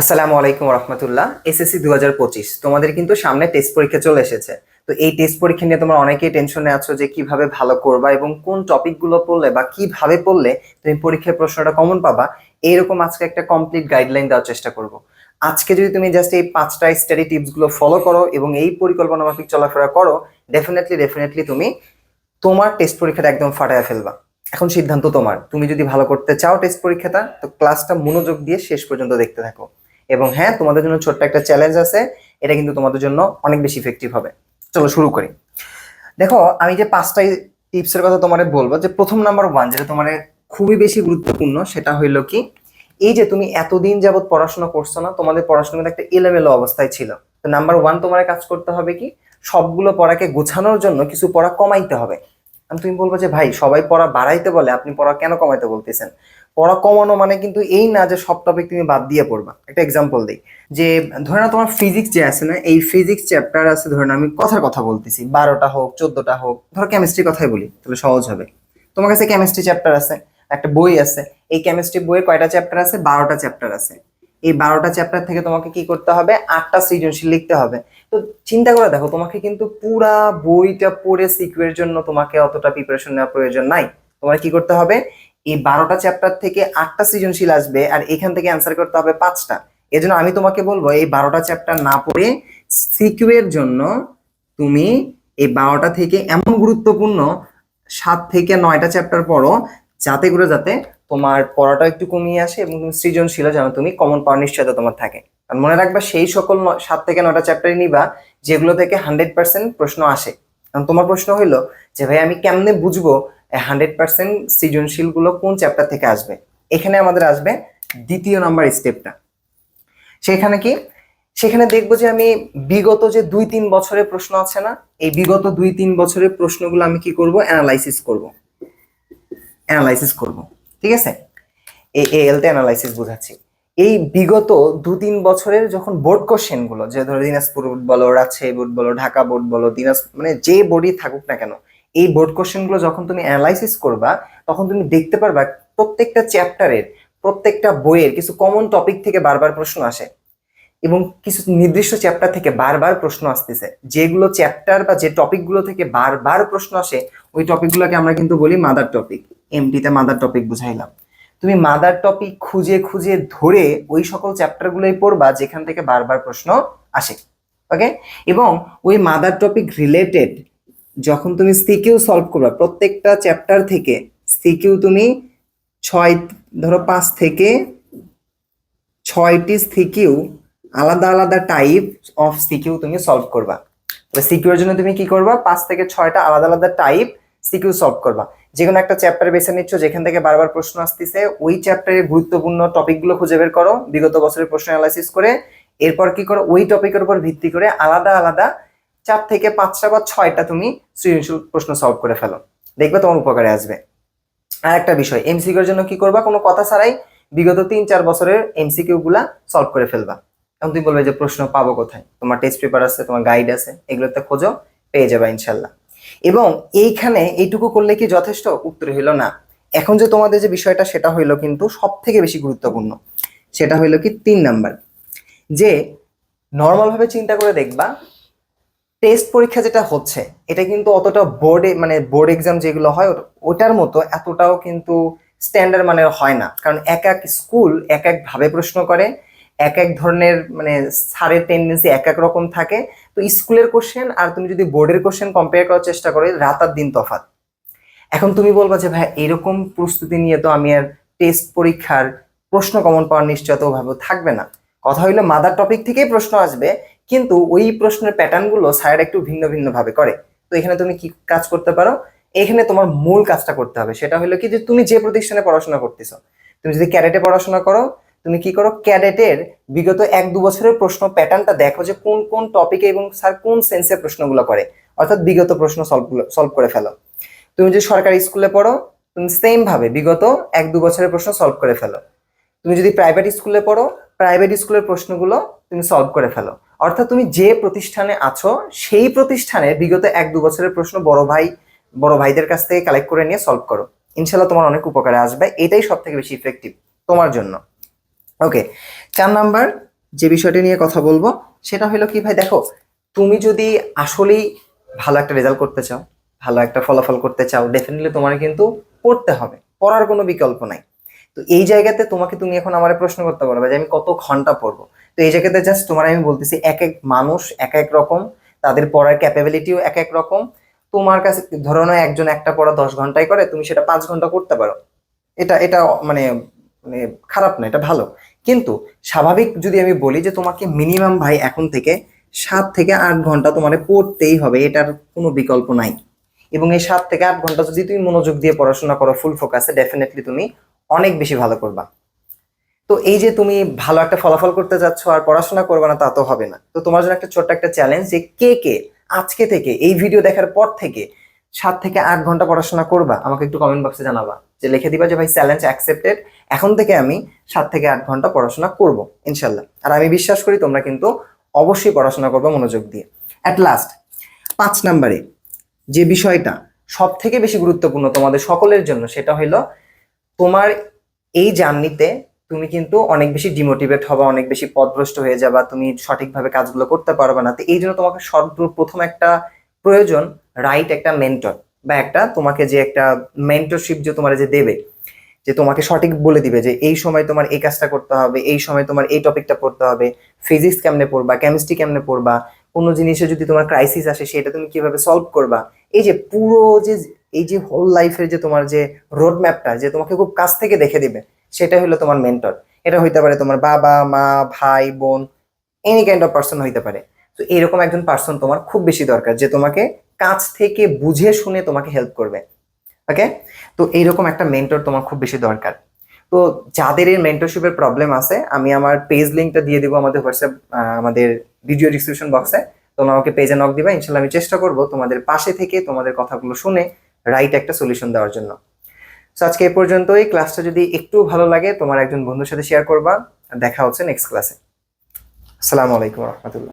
আসসালামু আলাইকুম রহমতুল্লাহ, এসএসসি দু হাজার পঁচিশ। তোমাদের কিন্তু সামনে টেস্ট পরীক্ষা চলে এসেছে। তো এই টেস্ট পরীক্ষা নিয়ে তোমরা অনেকেই টেনশনে আছো যে কীভাবে ভালো করবা এবং কোন টপিকগুলো পড়লে বা কীভাবে পড়লে তুমি পরীক্ষার প্রশ্নটা কমন পাবা, এইরকম আজকে একটা কমপ্লিট গাইডলাইন দেওয়ার চেষ্টা করব। আজকে যদি তুমি জাস্ট এই পাঁচটা স্টাডি টিপসগুলো ফলো করো এবং এই পরিকল্পনা মাফিক চলাফেরা করো ডেফিনেটলি ডেফিনেটলি তুমি তোমার টেস্ট পরীক্ষাটা একদম ফাটায় ফেলবা। এখন সিদ্ধান্ত তোমার। তুমি যদি ভালো করতে চাও টেস্ট পরীক্ষাটা, তো ক্লাসটা মনোযোগ দিয়ে শেষ পর্যন্ত দেখতে থাকো। এবং হ্যাঁ তোমাদের জন্য ছোট্ট একটা চ্যালেঞ্জ আছে। এটা কিন্তু তোমাদের জন্য অনেক বেশি ইফেক্টিভ হবে। চলো শুরু করি। দেখো, আমি যে পাঁচটা টিপসের কথা তোমারে বলব, যে প্রথম নাম্বার ওয়ান যেটা তোমার খুবই বেশি গুরুত্বপূর্ণ, সেটা হইল কি, এই যে তুমি এতদিন যাবৎ পড়াশোনা করছ না, তোমাদের পড়াশোনা একটা এলোমেলো অবস্থায় ছিল। তো নাম্বার ওয়ান তোমার কাজ করতে হবে কি, সবগুলো পড়াকে গোছানোর জন্য কিছু পড়া কমাইতে হবে। আমি তুমি বলব যে, ভাই, সবাই পড়া বাড়াইতে বলে, আপনি পড়া কেন কমাইতে বলতেছেন? পড়া কমানো মানে কিন্তু এই না যে সব টপিক তুমি বাদ দিয়ে পড়বা। একটা এক্সাম্পল দিই। যে ধরে না তোমার ফিজিক্স যে আছে না, এই ফিজিক্স চ্যাপ্টার আছে ধরে না আমি কথার কথা বলতেছি। বারোটা হোক, চোদ্দটা হোক, ধরো কেমিস্ট্রি কথাই বলি, তাহলে সহজ হবে। তোমার কাছে কেমিস্ট্রি চ্যাপ্টার আছে, একটা বই আছে। এই কেমিস্ট্রি বইয়ে কয়টা চ্যাপ্টার আছে? বারোটা চ্যাপ্টার আছে। এই বারোটা চ্যাপ্টার থেকে তোমাকে কি করতে হবে? আটটা সৃজনশীল লিখতে হবে। তো চিন্তা করে দেখো, তোমাকে কিন্তু পুরা বইটা পড়ে সিকিউরের জন্য তোমাকে অতটা প্রিপারেশন নেওয়ার প্রয়োজন নাই। তোমার কি করতে হবে? এই বারোটা চ্যাপ্টার থেকে আটটা সৃজনশীল আসবে আর এখান থেকে অ্যান্সার করতে হবে পাঁচটা। এজন্য আমি তোমাকে বলব, এই বারোটা চ্যাপ্টার না পড়ে সিকিউরের জন্য তুমি এই বারোটা থেকে এমন গুরুত্বপূর্ণ সাত থেকে নয়টা চ্যাপ্টার পড়ো যাতে করে যাতে তোমার পড়াটা একটু কমিয়ে আসে এবং তুমি সৃজনশীল যেন তুমি কমন পাওয়ার নিশ্চয়তা তোমার থাকে। কারণ মনে রাখবা, সেই সকল সাত থেকে নয়টা চ্যাপ্টারই নিবা যেগুলো থেকে হান্ড্রেড পার্সেন্ট প্রশ্ন আসে। কারণ তোমার প্রশ্ন হইল যে, ভাই, আমি কেমনে বুঝব হান্ড্রেড পার্সেন্ট সৃজনশীলগুলো কোন চ্যাপ্টার থেকে আসবে? এখানে আমাদের আসবে দ্বিতীয় নাম্বার স্টেপটা সেখানে কি? সেখানে দেখব যে আমি বিগত যে দুই তিন বছরের প্রশ্ন আছে না, এই বিগত দুই তিন বছরের প্রশ্নগুলো আমি কি করব? অ্যানালাইসিস করব। অ্যানালাইসিস করব। ঠিক আছে? এই এলতে অ্যানালাইসিস বোঝাচ্ছি। এই বিগত দু তিন বছরের যখন বোর্ড কোশ্চেনগুলো, যে ধরো দিনাজপুর বোর্ড বলো, রাজশাহী বোর্ড বলো, ঢাকা বোর্ড বলো, দিনাজ মানে যে বোর্ডই থাকুক না কেন এই বোর্ড কোশ্চেনগুলো যখন তুমি অ্যানালাইসিস করবা, তখন তুমি দেখতে পারবা প্রত্যেকটা চ্যাপ্টারের প্রত্যেকটা বইয়ের কিছু কমন টপিক থেকে বারবার প্রশ্ন আসে। এবং কিছু নির্দিষ্ট চ্যাপ্টার থেকে বারবার প্রশ্ন আসতেছে। যেগুলো চ্যাপ্টার বা যে টপিকগুলো থেকে বারবার প্রশ্ন আসে, ওই টপিকগুলোকে আমরা কিন্তু বলি মাদার টপিক এমটিতে মাদার টপিক বুঝাইলাম। তুমি মাদার টপিক খুঁজে খুঁজে ধরে ওই সকল চ্যাপ্টারগুলোই পড়বা, যেখান থেকে বারবার প্রশ্ন আসে। ওকে এবং ওই মাদার টপিক রিলেটেড যখন তুমি সিকিউ সলভ করবা, প্রত্যেকটা চ্যাপ্টার থেকে সিকিউ তুমি ছয়, ধরো পাঁচ থেকে ছয়টি সিকিউ আলাদা আলাদা টাইপ অফ সিকিউ তুমি সলভ করবা। সিকিউর জন্য তুমি কি করবা? পাঁচ থেকে ছয়টা আলাদা আলাদা টাইপ সিকিউ সলভ করবা। যে কোনো একটা চ্যাপ্টার বেছে নিচ্ছ, যেখান থেকে বারবার প্রশ্ন আসতেছে, ওই চ্যাপ্টারের গুরুত্বপূর্ণ টপিকগুলো খুঁজে বের করো, বিগত বছরের প্রশ্ন অ্যানালাইসিস করে, এরপর কি করো? ওই টপিকের উপর ভিত্তি করে আলাদা আলাদা চার থেকে পাঁচটা বা ছয়টা তুমি সৃজনশীল প্রশ্ন সলভ করে ফেলো। দেখবে তোমার উপকারে আসবে। আর একটা বিষয় এমসিকিউর জন্য কি করবা? কোনো কথা ছাড়াই বিগত তিন চার বছরের এমসিকিউ গুলা সলভ করে ফেলবা। এখন তুমি বলবে যে প্রশ্ন পাবো কোথায়? তোমার টেস্ট পেপার আছে, তোমার গাইড আছে, এগুলোতে খোঁজো, পেয়ে যাবে ইনশাল্লাহ এবং এইখানে এইটুকু করলে কি যথেষ্ট? উত্তর হইল না। এখন যে তোমাদের যে বিষয়টা, সেটা হইল কিন্তু সব থেকে বেশি গুরুত্বপূর্ণ। সেটা হইল কি তিন নাম্বার। যে নর্মাল ভাবে চিন্তা করে দেখবা টেস্ট পরীক্ষা যেটা হচ্ছে, এটা কিন্তু অতটা বোর্ডে মানে বোর্ড এক্সাম যেগুলো হয়, ওটা- ওটার মতো এতটাও কিন্তু স্ট্যান্ডার্ড মানের হয় না। কারণ এক এক স্কুল এক এক ভাবে প্রশ্ন করে, এক এক ধরনের মানে স্যারের টেন্ডেন্সি এক এক রকম থাকে। তো স্কুলের কোশ্চেন আর তুমি যদি বোর্ডের কোশ্চেন কম্পেয়ার করার চেষ্টা করো রাত আর দিন তফাৎ। এখন তুমি বলবা যে, ভাই, এরকম প্রস্তুতি নিয়ে তো আমি আর টেস্ট পরীক্ষার প্রশ্ন কমন পাওয়ার নিশ্চয়তা ওভাবে থাকবে না। কথা হইল মাদার টপিক থেকেই প্রশ্ন আসবে কিন্তু ওই প্রশ্নের প্যাটার্নগুলো স্যার একটু ভিন্ন ভিন্ন ভাবে করে। তো এখানে তুমি কি কাজ করতে পারো? এখানে তোমার মূল কাজটা করতে হবে। সেটা হলো কি যে তুমি যে প্রতিষ্ঠানে পড়াশোনা করতেছো, তুমি যদি ক্যাডেটে পড়াশোনা করো, তুমি কি করো? ক্যাডেটের বিগত এক দু বছরের প্রশ্ন প্যাটার্নটা দেখো যে কোন কোন টপিকে এবং স্যার কোন সেন্সে প্রশ্নগুলো করে। অর্থাৎ বিগত প্রশ্ন সলভ সলভ করে ফেলো। তুমি যদি সরকারি স্কুলে পড়ো, তুমি সেম ভাবে বিগত এক দু বছরের প্রশ্ন সলভ করে ফেলো। তুমি যদি প্রাইভেট স্কুলে পড়ো প্রাইভেট স্কুলের প্রশ্নগুলো তুমি সলভ করে ফেলো। অর্থাৎ তুমি যে প্রতিষ্ঠানে আছো, সেই প্রতিষ্ঠানে বিগত এক দু বছরের প্রশ্ন বড় ভাই, বড় ভাইদের কাছ থেকে কালেক্ট করে নিয়ে সলভ করো। ইনশাল্লাহ তোমার অনেক উপকারে আসবে। এটাই সব থেকে বেশি ইফেক্টিভ তোমার জন্য। ওকে চার নাম্বার যে বিষয়টি নিয়ে কথা বলব, সেটা হলো কি ভাই, দেখো, তুমি যদি আসলেই ভালো একটা রেজাল্ট করতে চাও, ভালো একটা ফলাফল করতে চাও ডেফিনেটলি তোমার কিন্তু পড়তে হবে। পড়ার কোনো বিকল্প নাই। তো এই জায়গাতে তোমাকে তুমি এখন আমার প্রশ্ন করতে পারবে যে আমি কত ঘণ্টা পড়ব? তো এই জায়গাতে জাস্ট তোমার আমি বলতেছি এক এক মানুষ এক এক রকম, তাদের পড়ার ক্যাপাবিলিটিও এক এক রকম। তোমার কাছে ধরো একজন একটা পড়া দশ ঘন্টায় করে, তুমি সেটা পাঁচ ঘণ্টা করতে পারো। এটা এটা মানে মানে খারাপ না, এটা ভালো। কিন্তু স্বাভাবিক যদি আমি বলি যে তোমাকে মিনিমাম ভাই এখন থেকে সাত থেকে আট ঘণ্টা তোমার পড়তেই হবে, এটার কোনো বিকল্প নাই। এবং এই সাত থেকে আট ঘণ্টা যদি তুমি মনোযোগ দিয়ে পড়াশোনা করো ফুল ফোকাসে ডেফিনেটলি তুমি অনেক বেশি ভালো করবা। তো এই যে তুমি ভালো একটা ফলাফল করতে যাচ্ছ আর পড়াশোনা করবে না, তা তো হবে না। তো তোমার জন্য একটা ছোট্ট একটা চ্যালেঞ্জ যে কে কে আজকে থেকে, এই ভিডিও দেখার পর থেকে সাত থেকে আট ঘণ্টা পড়াশোনা করবা, আমাকে একটু কমেন্ট বক্সে জানাবা। যে লিখে দিবা যে, ভাই চ্যালেঞ্জ অ্যাকসেপ্টেড এখন থেকে আমি সাত থেকে আট ঘণ্টা পড়াশোনা করব, ইনশাল্লাহ। আর আমি বিশ্বাস করি তোমরা কিন্তু অবশ্যই পড়াশোনা করবে মনোযোগ দিয়ে। অ্যাট লাস্ট পাঁচ নাম্বারে যে বিষয়টা সব থেকে বেশি গুরুত্বপূর্ণ তোমাদের সকলের জন্য, সেটা হইল তোমার এই জার্নিতে তুমি কিন্তু অনেক বেশি ডিমোটিভেট হবা, অনেক বেশি পথভ্রষ্ট হয়ে যাবা, তুমি সঠিকভাবে কাজগুলো করতে পারবে না। তো এই জন্য তোমাকে সর্বপ্রথম একটা প্রয়োজন রাইট একটা মেন্টর বা একটা তোমাকে যে একটা মেন্টরশিপ যে তোমার যে দেবে, যে তোমাকে সঠিক বলে দিবে যে এই সময় তোমার এই কাজটা করতে হবে, এই সময় তোমার এই টপিকটা পড়তে হবে ফিজিক্স কেমনে পড়বা কেমিস্ট্রি কেমনে পড়বা, কোনো জিনিসে যদি তোমার ক্রাইসিস আসে সেটা তুমি কীভাবে সলভ করবা, এই যে পুরো যে এই যে হোল লাইফের যে তোমার যে রোড ম্যাপটা যে তোমাকে খুব কাছ থেকে দেখে দিবে সেটা হলো তোমার মেন্টর এটা হইতে পারে তোমার বাবা, মা, ভাই, বোন এনি কাইন্ড অফ পার্সন হইতে পারে। তো এরকম একজন পার্সন তোমার খুব বেশি দরকার যে তোমাকে কাছ থেকে বুঝে শুনে তোমাকে হেল্প করবে। ওকে তো এইরকম একটা মেন্টর তোমার খুব বেশি দরকার। তো যাদের এই মেন্টরশিপের প্রবলেম আছে, আমি আমার পেজ লিঙ্কটা দিয়ে দিব আমাদের হোয়াটসঅ্যাপ আমাদের ভিডিও ডিসক্রিপশন বক্সে তোমরা আমাকে পেজে নক দিবা, ইনশাল্লাহ আমি চেষ্টা করব তোমাদের পাশে থেকে তোমাদের কথাগুলো শুনে রাইট একটা সলিউশন দেওয়ার জন্য। সো আজকে এই পর্যন্তই। ক্লাসটা যদি একটু ভালো লাগে, তোমার একজন বন্ধুর সাথে শেয়ার করবা। দেখা হচ্ছে নেক্সট ক্লাসে আসসালামু আলাইকুম রহমতুল্লাহ।